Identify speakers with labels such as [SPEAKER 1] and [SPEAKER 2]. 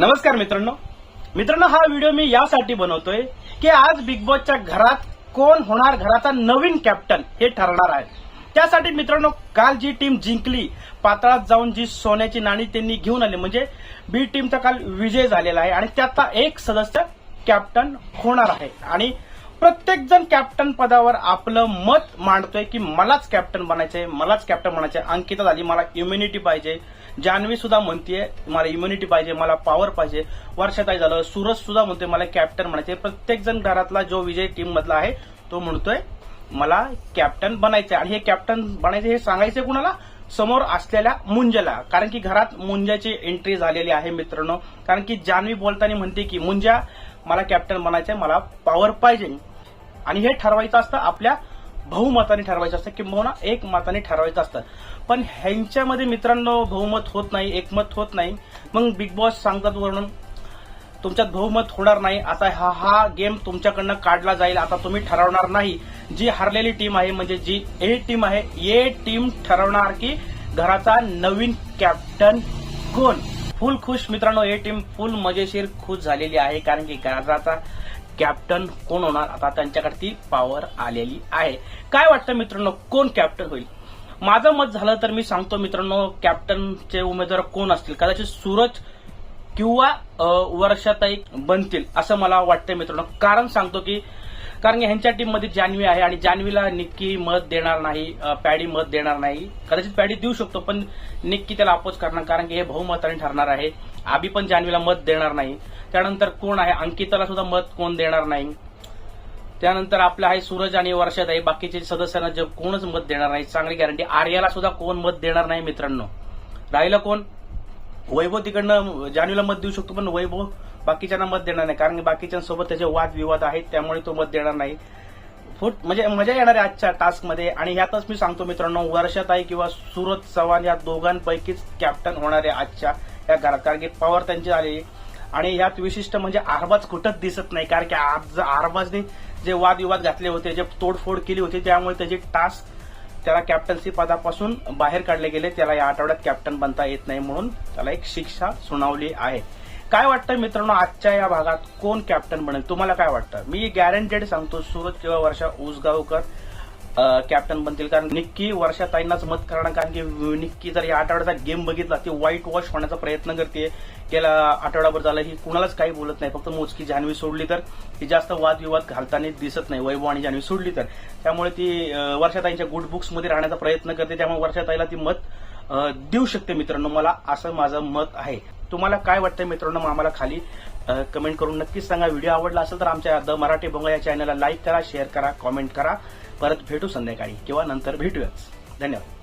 [SPEAKER 1] नमस्कार मित्रांनो. मित्रांनो हा व्हिडिओ मी यासाठी बनवतोय की आज बिग बॉसच्या घरात कोण होणार घराचा नवीन कॅप्टन हे ठरणार आहे. त्यासाठी मित्रांनो काल जी टीम जिंकली पातळात जाऊन जी सोन्याची नाणी त्यांनी घेऊन आली म्हणजे बी टीमचा काल विजय झालेला आहे आणि त्यातला एक सदस्य कॅप्टन होणार आहे. आणि प्रत्येक जण कॅप्टन पदावर आपलं मत मांडतोय की मलाच कॅप्टन बनायचंय मलाच कॅप्टन बनायचंय अंकिता झाली मला इम्युनिटी पाहिजे. जान्हवी सुद्धा म्हणतेय मला इम्युनिटी पाहिजे मला पॉवर पाहिजे. वर्षाताई झालं सूरज सुद्धा म्हणतोय मला कॅप्टन बनायचंय प्रत्येक जण घरातला जो विजय टीम मधला आहे तो म्हणतोय मला कॅप्टन बनायचंय. आणि हे कॅप्टन बनायचं हे सांगायचं कुणाला? समोर असलेल्या मुंजाला कारण की घरात मुंजाची एंट्री झालेली आहे मित्रांनो. कारण की जान्हवी बोलताना म्हणते की मुंजा मला कॅप्टन बनायचंय मला पॉवर पाहिजे. आणि हे ठरवायचं असतं आपल्या बहुमताने ठरवायचं असतं किंबहुना एक मताने ठरवायचं असतं. पण ह्यांच्यामध्ये मित्रांनो बहुमत होत नाही एकमत होत नाही. मग बिग बॉस सांगतात वरून तुमच्यात बहुमत होणार नाही. आता हा हा गेम तुमच्याकडनं काढला जाईल. आता तुम्ही ठरवणार नाही. जी हरलेली टीम आहे म्हणजे जी ए टीम आहे ए टीम ठरवणार की घराचा नवीन कॅप्टन कोण? फुल खुश मित्रांनो ए टीम फुल मजेशीर खुश झालेली आहे. कारण की घराचा कॅप्टन कोण होणार? आता त्यांच्याकडे ती पॉवर आलेली आहे. काय वाटतं मित्रांनो? कोण कॅप्टन होईल? माझं मत झालं तर मी सांगतो मित्रांनो कॅप्टनचे उमेदवार कोण असतील? कदाचित सूरज किंवा वर्षात वर्षाताई बनतील असं मला वाटतं मित्रांनो. कारण सांगतो की कारण की ह्यांच्या टीममध्ये जान्हवी आहे आणि जान्हवीला निक्की मत देणार नाही पॅडी मत देणार नाही. कदाचित पॅडी देऊ शकतो पण निक्की त्याला अपोज करणार कारण की हे बहुमताने ठरणार आहे. आबी पण जान्हवीला मत देणार नाही. त्यानंतर कोण आहे? अंकिताला सुद्धा मत कोण देणार नाही. त्यानंतर आपलं आहे सूरज आणि वर्षाताई बाकीचे सदस्यांना जे कोणच मत देणार नाही चांगली गॅरंटी आर्याला सुद्धा कोण मत देणार नाही मित्रांनो? राहिलं कोण? वैभव तिकडनं जानूला मत देऊ शकतो पण वैभव बाकीच्यांना मत देणार नाही. कारण की बाकीच्यांसोबत त्याचे वादविवाद आहेत त्यामुळे तो मत देणार नाही. फुट म्हणजे मजा येणार आहे आजच्या टास्कमध्ये. आणि ह्यातच मी सांगतो मित्रांनो वर्षाताई किंवा सुरत चव्हाण या दोघांपैकीच कॅप्टन होणार आहे आजच्या या घरात. कारण की पॉवर त्यांची आली आणि ह्यात विशिष्ट म्हणजे आरबाज कुठंच दिसत नाही. कारण की आज आरबाजने जे वादविवाद घातले होते जे तोडफोड केली होती त्यामुळे त्याचे टास्क त्याला कॅप्टन्सी पदापासून बाहेर काढले गेले. त्याला या आठवड्यात कॅप्टन बनता येत नाही म्हणून त्याला एक शिक्षा सुनावली आहे. काय वाटतं मित्रांनो आजच्या या भागात कोण कॅप्टन बनेल? तुम्हाला काय वाटतं? मी गॅरंटेड सांगतो सूरज किंवा वर्षा उसगावकर कॅप्टन बनतील. कारण निक्की वर्षाताईंनाच मत करणार कारण की निक्की जर या आठवड्याचा गेम बघितला ती व्हाईट वॉश होण्याचा प्रयत्न करते. गेल्या आठवडाभर झाला ही कुणालाच काही बोलत नाही. फक्त मोजकी जान्हवी सोडली तर. ती जास्त वादविवाद घालताना दिसत नाही. वैभव आणि जान्हवी सोडली तर. त्यामुळे ती वर्षाताईंच्या गुड बुक्समध्ये राहण्याचा प्रयत्न करते. त्यामुळे वर्षाताईला ती मत देऊ शकते मित्रांनो. मला असं माझं मत आहे. तुम्हाला काय वाटतं मित्रांनो? मग आम्हाला खाली कमेंट करून नक्कीच सांगा. व्हिडिओ आवडला असेल तर आमच्या द मराठी बंगा या चॅनलला लाईक करा शेअर करा कॉमेंट करा. परत भेटू संध्याकाळी किंवा नंतर भेटूयाच धन्यवाद.